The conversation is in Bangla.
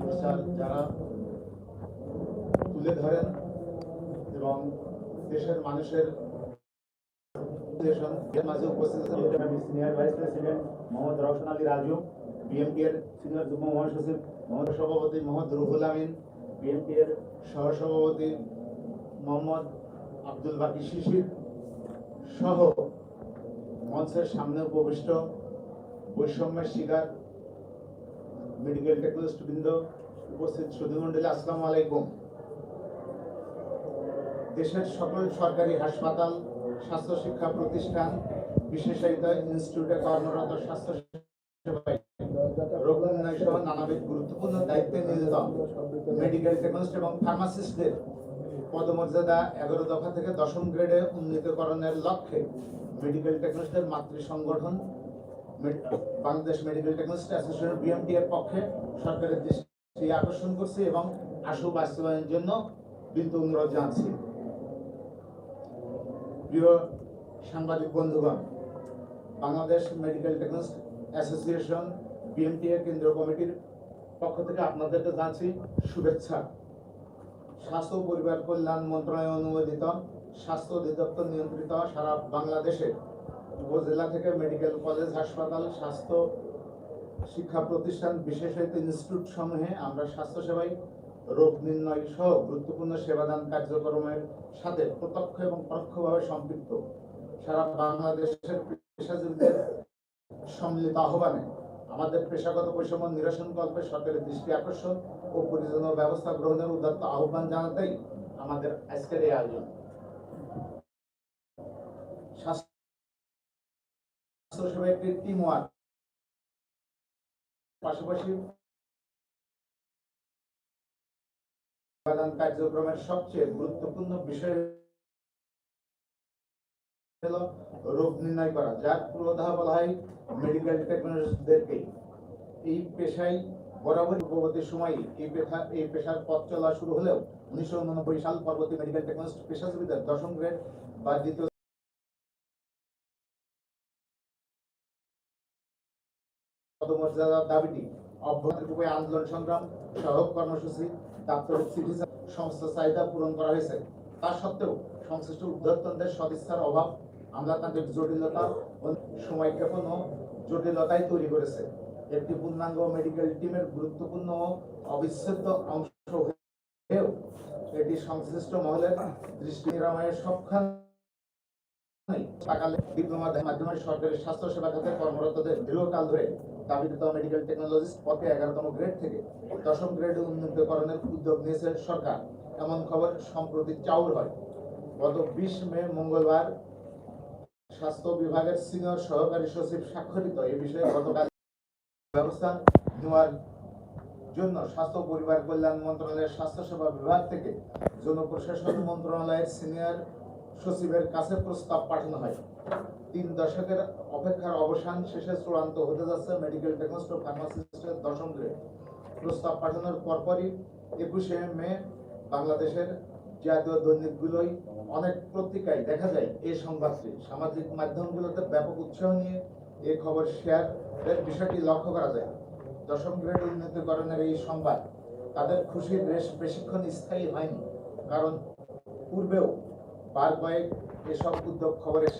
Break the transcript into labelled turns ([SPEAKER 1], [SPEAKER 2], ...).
[SPEAKER 1] বিচার যারা তুলে ধরেন এবং দেশের মানুষের মাঝে উপস্থিত
[SPEAKER 2] senior vice president Mohammad Roushan Ali Raju
[SPEAKER 1] BNP এর
[SPEAKER 2] সিনিয়র যুগ্ম মহাসচিব
[SPEAKER 1] মোহাম্মদ সভাপতি মোহাম্মদ রুহুল আমিন
[SPEAKER 2] বিএনপি এর
[SPEAKER 1] সহসভাপতি মোহাম্মদ আব্দুল বাকি শিশির সহ মঞ্চের সামনে উপবিষ্ট বৈষম্যের শিকার মেডিকেল টেকনোলজিস্ট বৃন্দ উপস্থিত। সুধীমণ্ডলী আসসালামু আলাইকুম। দেশের সকল সরকারি হাসপাতাল স্বাস্থ্য শিক্ষা প্রতিষ্ঠান, বিশেষায়িত ইনস্টিটিউটে কর্মরত স্বাস্থ্য রোগ নির্ণয় সহ নানাবিধ গুরুত্বপূর্ণ দায়িত্বে নিয়োজিত মেডিকেল টেকনোলজিস্ট এবং ফার্মাসিস্টদের পদমর্যাদা এগারো দফা থেকে দশম গ্রেডে উন্নীতকরণের লক্ষ্যে মেডিকেল টেকনোলজিস্টদের মাতৃ সংগঠন Bangladesh medical technologist association BMT এর পক্ষে সরকারের দৃষ্টি আকর্ষণ করছি এবং আশু বাস্তবায়নের জন্য বিন্দু অনুরোধ জানাচ্ছি। প্রিয় সাংবাদিক বন্ধুগণ, Bangladesh medical technologist association BMT এর কেন্দ্রীয় কমিটির পক্ষ থেকে আপনাদেরকে জানাচ্ছি শুভেচ্ছা। স্বাস্থ্য পরিবার কল্যাণ মন্ত্রণালয় অনুমোদিত স্বাস্থ্য অধিদপ্তর নিয়ন্ত্রিত সারা বাংলাদেশে উপজেলা থেকে মেডিকেল কলেজ, হাসপাতাল, স্বাস্থ্য শিক্ষা প্রতিষ্ঠান বিশেষায়িত ইনস্টিটিউট সমূহে আমরা স্বাস্থ্য সেবায় রোগ নির্ণয় সহ গুরুত্বপূর্ণ সেবাদান কার্যক্রমের সাথে প্রত্যক্ষ এবং পরোক্ষভাবে সম্পৃক্ত। সারা বাংলাদেশের পেশাজীবীদের সম্মিলিত আহ্বানে আমাদের পেশাগত বৈষম্য নিরসন কল্পে সরকারের দৃষ্টি আকর্ষণ ও পরিচালনা ব্যবস্থা গ্রহণের উদাত্ত আহ্বান জানাতেই আমাদের আজকের এই আয়োজন। স্বাস্থ্য সেবা একটি টিম ওয়ার্ক। পাশাপাশি কার্যক্রমের সবচেয়ে গুরুত্বপূর্ণ বিষয় হলো রোগ নির্ণয় করা যার পুরোধা বলা হয় মেডিকেল টেকনোলজিদেরকে এই পেশায় বরাবর পূর্ববর্তী সময়ে এই পেশা এই পেশার পথ চলা শুরু হলেও উনিশশো উননব্বই সাল পরবর্তী মেডিকেল টেকনোলজি পেশাজীবীদের দশম গ্রেড বা দ্বিতীয় পদমর্যাদার দাবিটি অভ্যন্তরীণ আন্দোলন সংগ্রাম সড়ক কর্মসূচি, দাপ্তরিক চিকিৎসা সমস্ত চাহিদা পূরণ করা হয়েছে। তা সত্ত্বেও সংশ্লিষ্ট উদ্যোক্তাদের সদিচ্ছার অভাব, আমলাতান্ত্রিক জটিলতা ও সময়ক্ষেপণ ও জটিলতাই তৈরি করেছে। একটি পূর্ণাঙ্গ মেডিকেল টিমের গুরুত্বপূর্ণ ও অবিচ্ছেদ্য অংশ হয়েও এটি সংশ্লিষ্ট মহলের দৃষ্টি নিরাময়ের সবখানে স্বাস্থ্য বিভাগের সিনিয়র সহকারী সচিব স্বাক্ষরিত এই বিষয়ে গতকাল ব্যবস্থা নেওয়ার জন্য স্বাস্থ্য পরিবার কল্যাণ মন্ত্রণালয়ের স্বাস্থ্য সেবা বিভাগ থেকে জনপ্রশাসন মন্ত্রণালয়ের সিনিয়র সচিবের কাছে প্রস্তাব পাঠানো হয়। তিন দশকের অপেক্ষার অবসান শেষে চূড়ান্ত হতে যাচ্ছে মেডিকেল টেকনোস্ট ও ফার্মাসিস্টের দশম গ্রেড প্রস্তাব পাঠানোর পরপরই একুশে মে বাংলাদেশের জাতীয় দৈনিকগুলোই অনেক পত্রিকায় দেখা যায় এই সংবাদটি। সামাজিক মাধ্যমগুলোতে ব্যাপক উৎসাহ নিয়ে এই খবর শেয়ারের বিষয়টি লক্ষ্য করা যায়। দশম গ্রেড উন্নীতকরণের এই সংবাদ তাদের খুশির রেশ বেশিক্ষণ স্থায়ী হয়নি। কারণ পূর্বেও বার কয়েক এসব উদ্যোগ খবরের